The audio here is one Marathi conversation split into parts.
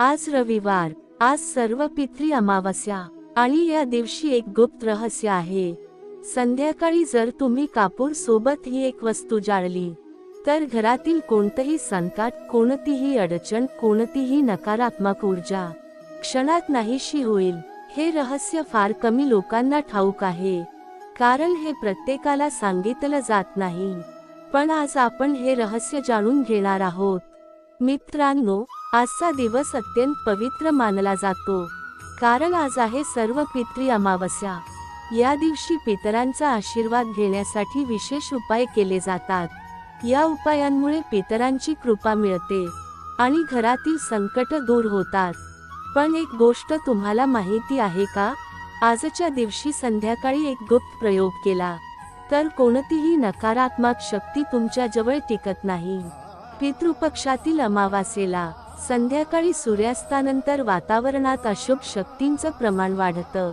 आज रविवार. आज सर्व पित्री अमावस्या. आणि या दिवशी एक गुप्त रहस्य आहे. संध्याकाळी जर तुम्ही कापूर सोबत ही एक वस्तू जाळली तर घरातील कोणतंही संकट कोणतीही अडचण कोणतीही नकारात्मक ऊर्जा क्षणात नाहीशी होईल. हे रहस्य फार कमी लोकांना ठाऊक आहे. कारण हे प्रत्येकाला सांगितलं जात नाही. पण आज आपण हे रहस्य जाणून घेणार आहोत. मित्रांनो आजचा दिवस अत्यंत पवित्र मानला जातो. कारण आज आहे सर्व पितरी अमावस्या. या दिवशी पितरांचा आशीर्वाद घेण्यासाठी विशेष उपाय केले जातात. या उपायांमुळे पितरांची कृपा मिळते आणि घरातील संकट दूर होतात. पण एक गोष्ट तुम्हाला माहिती आहे का? आजच्या दिवशी संध्याकाळी एक गुप्त प्रयोग केला. तर कोणतीही नकारात्मक शक्ती तुमच्या जवळ टिकत नाही. पितृपक्षातील अमावासेला संध्याकाळी सूर्यास्तानंतर वातावरणात अशुभ शक्तींचं प्रमाण वाढतं.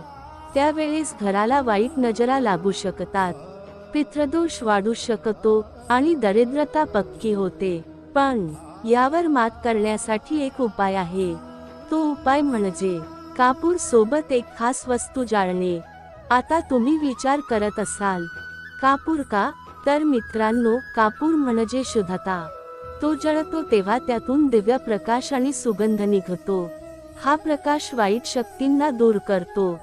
त्यावेळेस घराला वाईट नजरा लागू शकतात. पितृदोष वाढू शकतो आणि दरिद्रता पक्की होते. पण यावर मात करण्यासाठी एक उपाय आहे. तो उपाय म्हणजे कापूर सोबत एक खास वस्तू जाळणे. आता तुम्ही विचार करत असाल. कापूर का? तर मित्रांनो कापूर म्हणजे शुद्धता. तो जळतो तेव्हा त्यातून दिव्य प्रकाश आणि सुगंध निघतो. हा प्रकाश वाईट शक्तींना दूर करतो.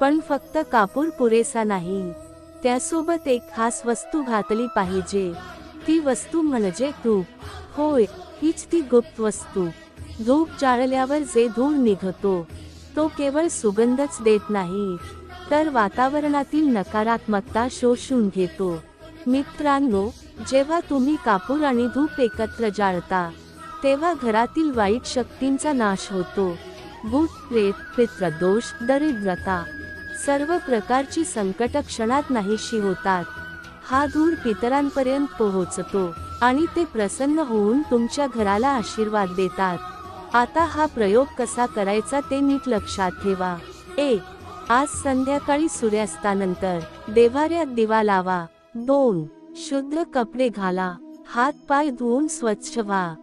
पण फक्त कापूर पुरेसा नाही. त्यासोबत एक खास वस्तू घातली पाहिजे. ती वस्तू म्हणजे धूप. होय हीच ती गुप्त वस्तू. धूप जाळल्यावर जे धूर निघतो तो केवळ सुगंधच देत नाही. तर वातावरणातील नकारात्मकता शोषून घेतो. मित्रांनो जेव्हा तुम्ही कापूर आणि धूप एकत्र जाळता तेव्हा घरातील वाईट शक्तींचा नाश होतो. भूत प्रेत पित्रदोष दरिद्रता सर्व प्रकारची संकट क्षणात नाहीशी होतात. हा धूर पितरांपर्यंत पोहोचतो आणि ते प्रसन्न होऊन तुमच्या घराला आशीर्वाद देतात. आता हा प्रयोग कसा करायचा ते नीट लक्षात ठेवा. एक आज संध्याकाळी सूर्यास्तानंतर देवाऱ्यात दिवा लावा. दोन शुद्ध कपडे घाला. हात पाय धुवून स्वच्छ व्हा.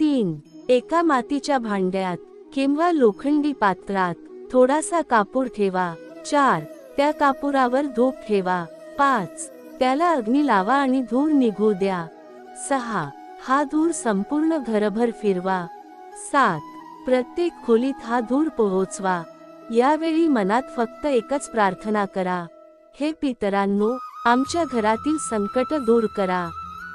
तीन. एका मातीच्या भांड्यात किंवा लोखंडी पात्रात थोडासा कापूर ठेवा. चार. त्या कापुरावर धूप ठेवा. पाच. त्याला अग्नी लावा आणि धूर निघू द्या. सहा. हा धूर संपूर्ण घरभर फिरवा. सात. प्रत्येक खोलीत हा धूर पोहोचवा. यावेळी मनात फक्त एकच प्रार्थना करा. हे पितरांनो आमच्या घरातील संकट दूर करा.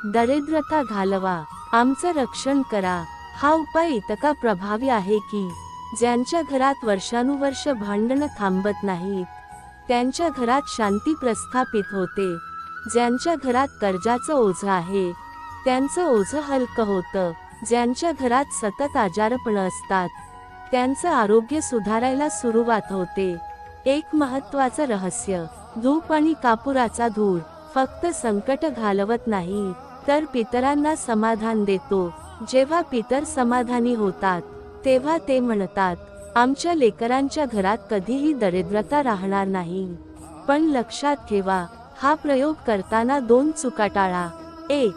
दरिद्रता घालवा. आमचं रक्षण करा. हा उपाय इतका प्रभावी आहे की ज्यांच्या घरात वर्षानुवर्ष भांडणं थांबत नाहीत त्यांच्या घरात शांती प्रस्थापित होते. ज्यांच्या घरात कर्जाचं ओझं आहे त्यांचं ओझं हलकं होतं. ज्यांच्या घरात सतत आजारपण असतात त्यांचं आरोग्य सुधारायला सुरुवात होते. एक महत्वाचं रहस्य. धूप आणि कापुराचा धूर फक्त संकट घालवत नाही तर पितरांना समाधान देतो. जेव्हा पितर समाधानी होतात तेव्हा ते म्हणतात आमच्या लेकरांच्या घरात कधीही दरिद्रता राहणार नाही. पण लक्षात ठेवा हा प्रयोग करताना दोन चुका टाळा. एक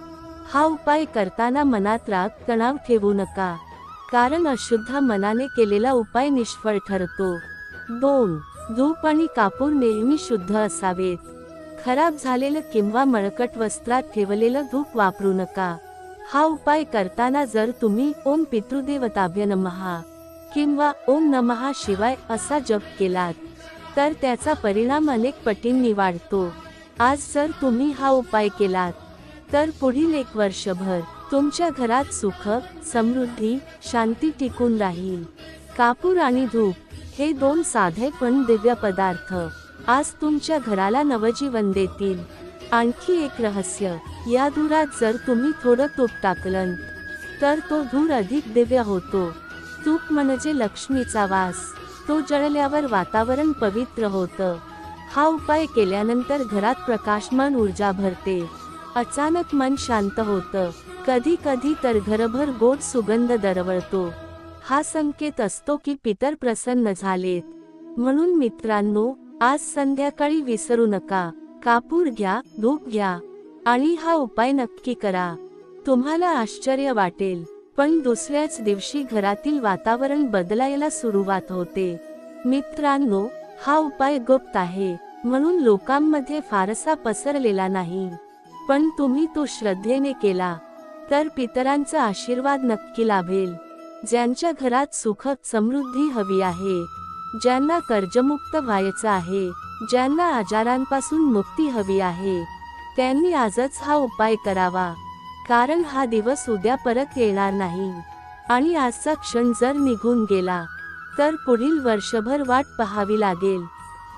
हा उपाय करताना मनात राग तणाव ठेवू नका. कारण अशुद्ध मनाने केलेला उपाय निष्फळ ठरतो. दोन धूप आणि कापूर नेहमी शुद्ध असावेत खराब झालेलं किंवा मळकट वस्त्रात ठेवलेलं धूप वापरू नका. हा उपाय करताना जर तुम्ही ओम पितृदेवताभ्य नमहा किंवा ओम नमहा शिवाय असा जप केलात तर त्याचा परिणाम अनेक पटींनी वाढतो. आज जर तुम्ही हा उपाय केलात तर पुढील एक वर्षभर तुमच्या घरात सुख समृद्धी शांती टिकून राहील. कापूर आणि धूप हे दोन साधे पण दिव्य पदार्थ आज तुमच्या घराला नवजीवन देतील. आणखी एक रहस्य या धुरात जर तुम्ही थोडं तूप टाकलं तर तो धूर अधिक दिव्य होतो. तूप म्हणजे लक्ष्मीचा वास तो जळल्यावर वातावरण पवित्र होतं. हा उपाय केल्यानंतर घरात प्रकाशमान ऊर्जा भरते. अचानक मन शांत होतं. कधी कधी तर घरभर गोड सुगंध दरवळतो. हा संकेत असतो की पितर प्रसन्न झालेत. म्हणून मित्रांनो आज संध्याकाळी विसरू नका. कापूर घ्या धूप घ्या. आणि हा उपाय नक्की करा. तुम्हाला आश्चर्य वाटेल. पण दुसऱ्याच दिवशी घरातील वातावरण बदलायला सुरुवात होते. मित्रांनो हा उपाय गुप्त आहे. म्हणून लोकांमध्ये फारसा पसरलेला नाही. पण तुम्ही तो श्रद्धेने केला. तर पितरांचा आशीर्वाद नक्की लाभेल. ज्यांच्या घरात सुख समृद्धी हवी आहे ज्यांना कर्जमुक्त व्हायचं आहे ज्यांना आजारांपासून मुक्ती हवी आहे त्यांनी आजच हा उपाय करावा. कारण हा दिवस उद्या परत येणार नाही. आणि आजचा क्षण जर निघून गेला तर पुढील वर्षभर वाट पहावी लागेल.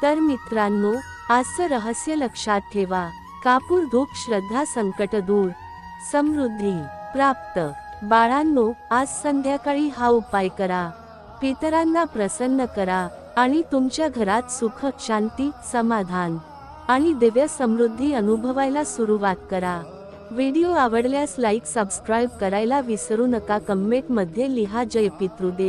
तर मित्रांनो आजचं रहस्य लक्षात ठेवा. कापूर धूप श्रद्धा संकट दूर. समृद्धी प्राप्त. बाळांनो आज संध्याकाळी हा उपाय करा. पितरांना प्रसन्न करा आणि तुमच्या घरात सुख शांती समाधान आणि दिव्य समृद्धी अनुभवायला सुरुवात करा. व्हिडिओ आवडल्यास लाईक सबस्क्राईब करायला विसरू नका. कमेंटमध्ये लिहा जय पितृदेव.